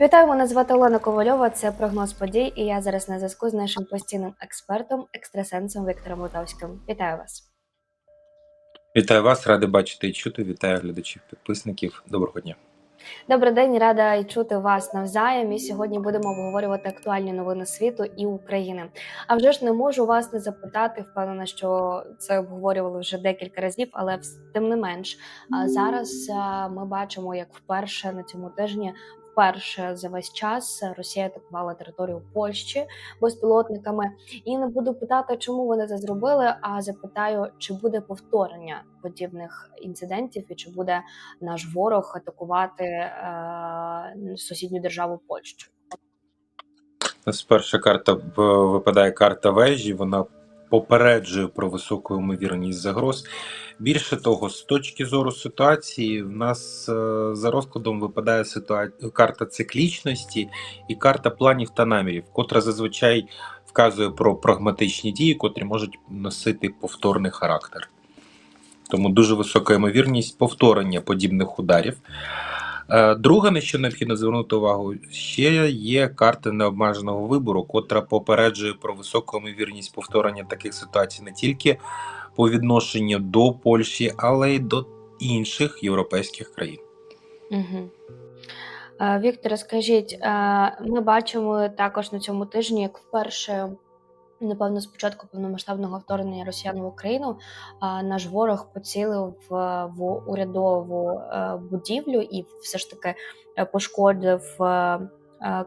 Вітаю, мене звати Олена Ковальова. Це прогноз подій, і я зараз на зв'язку з нашим постійним експертом, екстрасенсом Віктором Лутовським. Вітаю вас. Вітаю вас, радий бачити і чути. Вітаю глядачів, підписників. Доброго дня. Добрий день, рада й чути вас навзаєм. І сьогодні будемо обговорювати актуальні новини світу і України. А вже ж не можу вас не запитати. Впевнена, що це обговорювали вже декілька разів, але тим не менш, зараз ми бачимо, як вперше на цьому тижні. Вперше за весь час Росія атакувала територію Польщі безпілотниками. І не буду питати, чому вони це зробили. А запитаю, чи буде повторення подібних інцидентів, і чи буде наш ворог атакувати е, сусідню державу Польщу. У нас перша карта випадає карта вежі. Вона попереджує про високу ймовірність загроз. Більше того, з точки зору ситуації, в нас е, за розкладом випадає ситуа... карта циклічності і карта планів та намірів, котра зазвичай вказує про прагматичні дії, котрі можуть носити повторний характер. Тому дуже висока ймовірність повторення подібних ударів. Е, Друге, на що необхідно звернути увагу, ще є карта необмеженого вибору, котра попереджує про високу ймовірність повторення таких ситуацій не тільки по відношенню до Польщі, але й до інших європейських країн. Угу. Вікторе, скажіть, е, ми бачимо також на цьому тижні, як вперше, напевно, з початку повномасштабного вторгнення Росіян в Україну, наш ворог поцілив в, урядову е, будівлю і все ж таки е, пошкодив. е,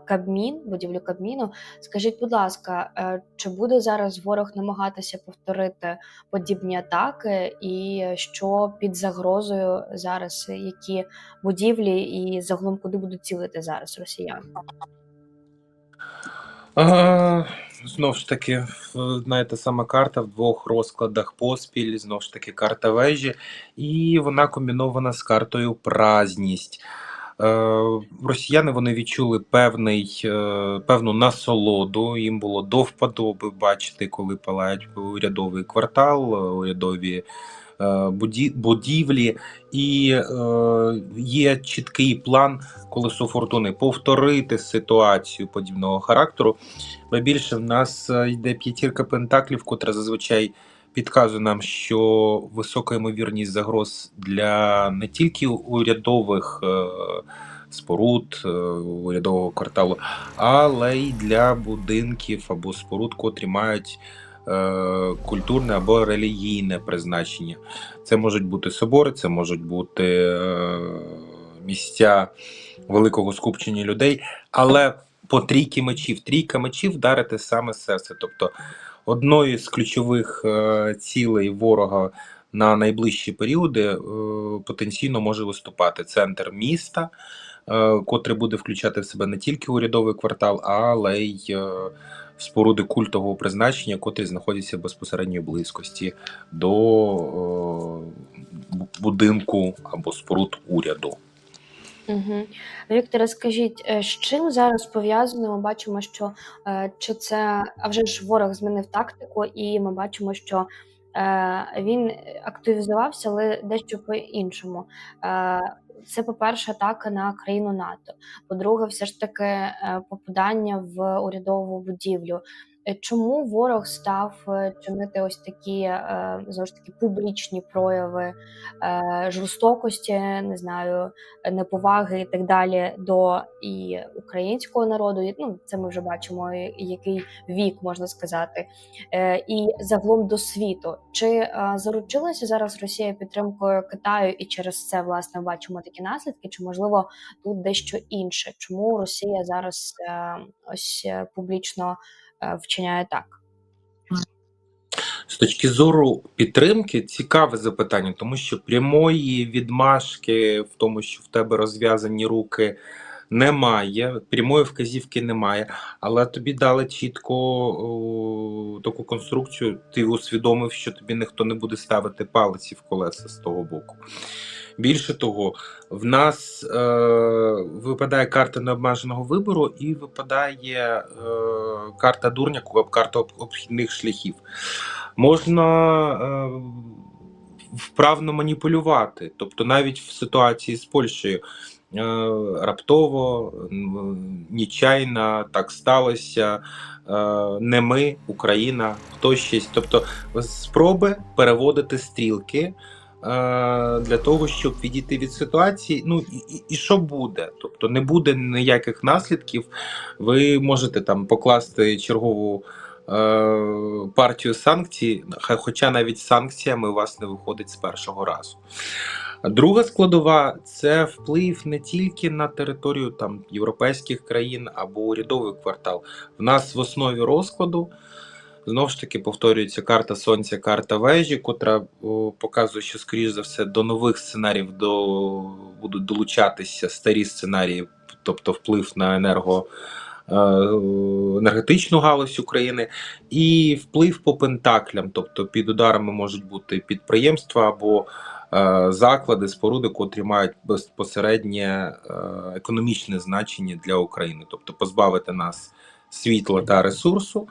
Кабмін, будівлю Кабміну. Скажіть, будь ласка, чи буде зараз ворог намагатися повторити подібні атаки, і що під загрозою зараз, які будівлі і загалом куди будуть цілити зараз росіяни? А, знов ж таки, знаєте, сама карта в двох розкладах поспіль, знов ж таки, карта вежі, і вона комбінована з картою празність. Е, росіяни вони відчули певний, е, певну насолоду. Їм було до вподоби бачити, коли палають урядовий квартал, е, урядові будівлі, і е, є чіткий план колесо фортуни повторити ситуацію подібного характеру. Бо більше в нас е, йде п'ятірка пентаклів, котра зазвичай підказує нам, що висока ймовірність загроз для не тільки урядових е, споруд, е, урядового кварталу, але й для будинків або споруд, котрі мають е, культурне або релігійне призначення. Це можуть бути собори, це можуть бути е, місця великого скупчення людей, але по трійки мечів. Трійка мечів вдарити саме серце. Тобто одною з ключових е, цілей ворога на найближчі періоди е, потенційно може виступати центр міста, е, котрий буде включати в себе не тільки урядовий квартал, але й е, споруди культового призначення, котрі знаходяться в безпосередньої близькості до е, будинку або споруд уряду. Угу. Вікторе, скажіть, е, з чим зараз пов'язано? Ми бачимо, що е, чи це а вже ж ворог змінив тактику, і ми бачимо, що він активізувався, але дещо по-іншому. Е, це, по-перше, атака на країну НАТО. По-друге, все ж таки е, попадання в урядову будівлю. Е, Чому ворог став е, чинити ось такі е, знову ж таки публічні прояви жорстокості, не знаю, неповаги і так далі до і українського народу. Ну, це ми вже бачимо, який вік можна сказати, і загалом до світу. Чи заручилася зараз Росія підтримкою Китаю, і через це власне бачимо такі наслідки? Чи можливо тут дещо інше? Чому Росія зараз ось публічно вчиняє так? З точки зору підтримки, цікаве запитання, тому що прямої відмашки в тому, що в тебе розв'язані руки, немає, прямої вказівки немає, але тобі дали чітко о, таку конструкцію, ти усвідомив, що тобі ніхто не буде ставити палиці в колеса з того боку. Більше того, в нас е, випадає карта необмеженого вибору і випадає е, карта дурня, карта обхідних шляхів. Можна е, вправно маніпулювати. Тобто, навіть в ситуації з Польщею раптово, м, нечайно так сталося. е, Не ми, Україна, хтось щось. Тобто спроби переводити стрілки е, для того, щоб відійти від ситуації. Ну і, і, що буде? Тобто не буде ніяких наслідків. Ви можете там покласти чергову е, партію санкцій, хоча навіть санкціями у вас не виходить з першого разу. Друга складова це вплив не тільки на територію там європейських країн або урядовий квартал. В нас в основі розкладу знову ж таки повторюється карта сонця, карта вежі, котра о, показує, що скоріш за все до нових сценаріїв до будуть долучатися старі сценарії, тобто вплив на енерго. е, Енергетичну галузь України і вплив по пентаклям, тобто під ударами можуть бути підприємства або заклади, споруди, котрі мають безпосереднє е, економічне значення для України, тобто позбавити нас світла та ресурсу,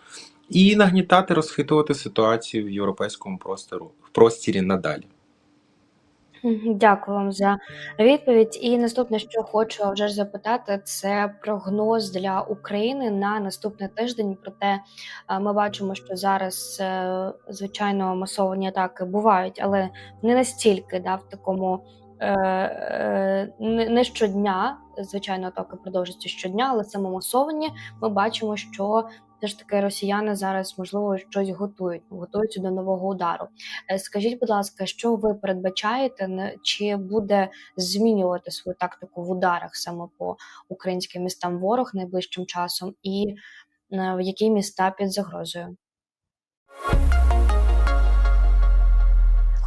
і нагнітати, розхитувати ситуацію в європейському простору в простірі надалі. Дякую вам за відповідь. І наступне, що хочу вже ж запитати, це прогноз для України на наступний тиждень. Проте а, ми бачимо, що зараз е, звичайно масовані атаки бувають, але не настільки да, в такому е, е, не не щодня. Звичайно, атаки продовжуються щодня, але саме масовані ми бачимо, що все ж таки росіяни зараз можливо щось готують, готуються до нового удару. Е, Скажіть, будь ласка, що ви передбачаєте, чи буде змінювати свою тактику в ударах саме по українським містам ворог найближчим часом, і е, в які міста під загрозою?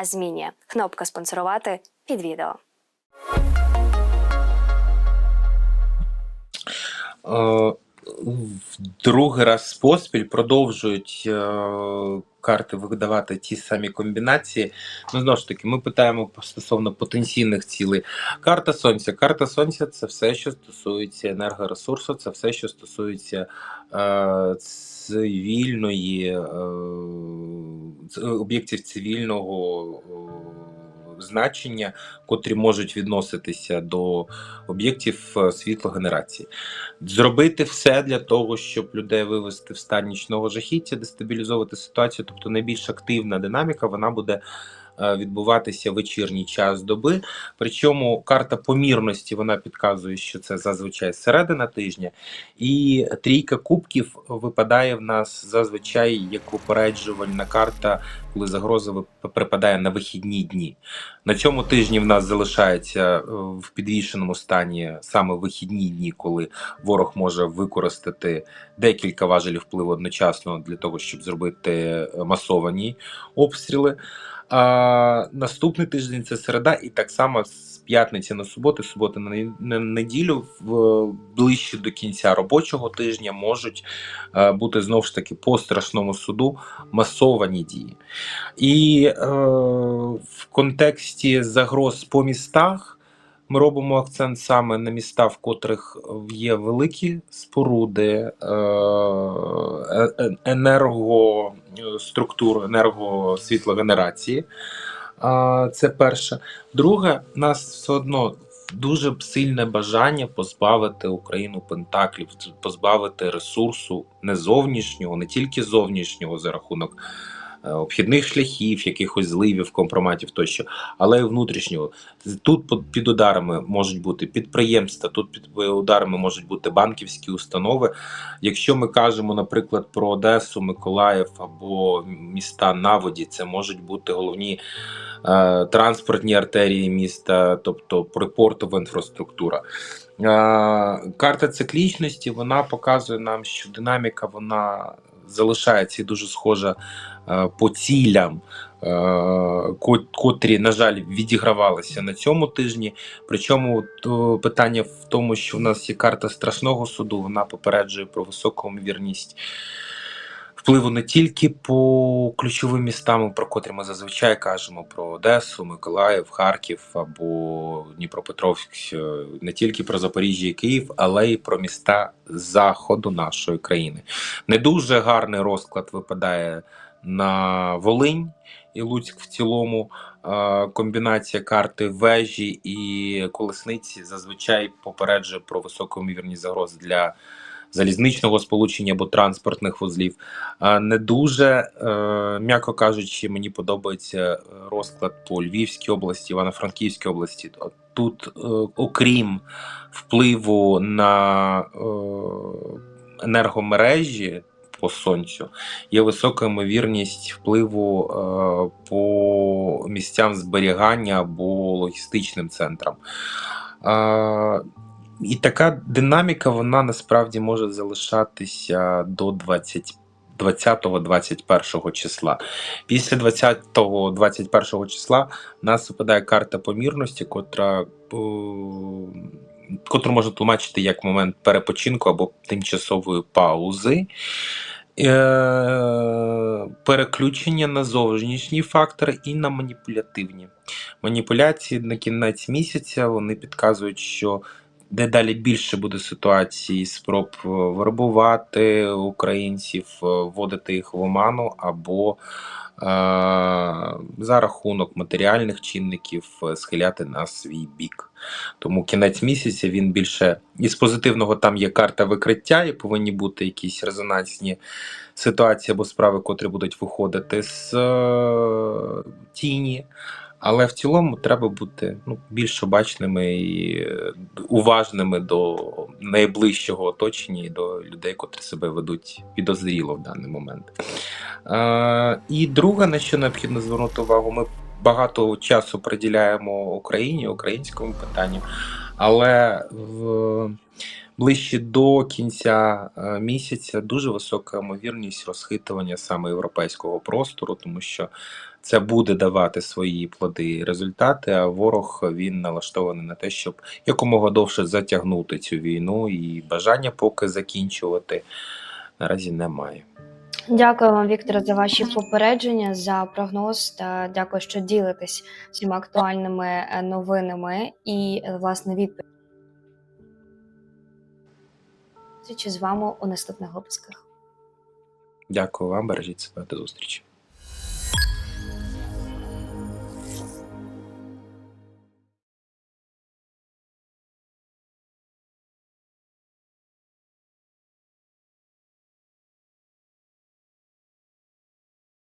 а змінює. Кнопка спонсорувати під відео. Е, Другий раз поспіль продовжують е, карти видавати ті самі комбінації. Ну, знову ж таки, ми питаємо стосовно потенційних цілей. Карта Сонця. Карта Сонця це все, що стосується енергоресурсу, це все, що стосується е, цивільної, е, об'єктів цивільного. е, Значення, котрі можуть відноситися до об'єктів е, світлогенерації зробити все для того, щоб людей вивести в стан нічного жахіття, дестабілізовувати ситуацію. Тобто найбільш активна динаміка вона буде е, відбуватися вечірній час доби. Причому карта помірності вона підказує, що це зазвичай середина тижня, і трійка кубків випадає в нас зазвичай як упереджувальна карта, коли загроза припадає на вихідні дні. На цьому тижні в нас залишається е, в підвішеному стані саме вихідні дні, коли ворог може використати декілька важелів впливу одночасно для того, щоб зробити е, масовані обстріли. А наступний тиждень це середа, і так само з п'ятниці на суботу, суботи на неділю, в ближче до кінця робочого тижня можуть е, бути знову ж таки по страшному суду масовані дії. І е, в контексті загроз по містах ми робимо акцент саме на міста, в котрих є великі споруди, е, енергоструктур, енергосвітлогенерації. Це перше. Друге, у нас все одно дуже сильне бажання позбавити Україну пентаклів, позбавити ресурсу не зовнішнього, не тільки зовнішнього за рахунок обхідних шляхів, якихось зливів, компроматів тощо, але й внутрішнього. Тут під- ударами можуть бути підприємства, тут під ударами можуть бути банківські установи. Якщо ми кажемо, наприклад, про Одесу, Миколаїв або міста на воді, це можуть бути головні е, транспортні артерії міста, тобто припортова інфраструктура. Е, Карта циклічності вона показує нам, що динаміка вона залишається і дуже схожа е, по цілям е, котрі, на жаль, відігравалися на цьому тижні. Причому то питання в тому, що в нас є карта страшного суду, вона попереджує про високу ймовірність впливу не тільки по ключовим містам, про котрі ми зазвичай кажемо: про Одесу, Миколаїв, Харків або Дніпропетровськ, е, не тільки про Запоріжжя і Київ, але й про міста заходу нашої країни. Не дуже гарний розклад випадає на Волинь і Луцьк в цілому. Е, Комбінація карти вежі і колесниці зазвичай попереджує про високу ймовірність загроз для залізничного сполучення або транспортних вузлів. Не дуже, е, м'яко кажучи, мені подобається е, розклад по Львівській області, Івано-Франківській області. Тут, е, окрім впливу на енергомережі по сонцю, є висока ймовірність впливу по місцям зберігання або логістичним центрам. І така динаміка, вона насправді може залишатися до 20 20-21 числа. Після 20-21 числа в нас випадає карта помірності, котра, е, котру можна тлумачити як момент перепочинку або тимчасової паузи. Е, Переключення на зовнішні фактори і на маніпулятивні. Маніпуляції на кінець місяця вони підказують, що дедалі більше буде ситуацій спроб е, вербувати українців, е, вводити їх в оману або е, за рахунок матеріальних чинників е, схиляти на свій бік. Тому кінець місяця він більше із позитивного там є карта викриття, і повинні бути якісь резонансні ситуації або справи, котрі будуть виходити з е, тіні. Але в цілому треба бути ну, більш обачними і е, уважними до найближчого оточення і до людей, котрі себе ведуть підозріло в даний момент. Е, і друге, на що необхідно звернути увагу, ми багато часу приділяємо Україні, українському питанню, але в ближче до кінця е, місяця дуже висока ймовірність розхитування саме європейського простору, тому що це буде давати свої плоди і результати. А ворог він налаштований на те, щоб якомога довше затягнути цю війну, і бажання поки закінчувати наразі немає. Дякую вам, Вікторе, за ваші попередження, за прогноз та дякую, що ділитесь всіма актуальними е, новинами і е, власне відповідь. Зустрічі з вами у наступних випусках. Дякую вам, бережіть себе до зустрічі.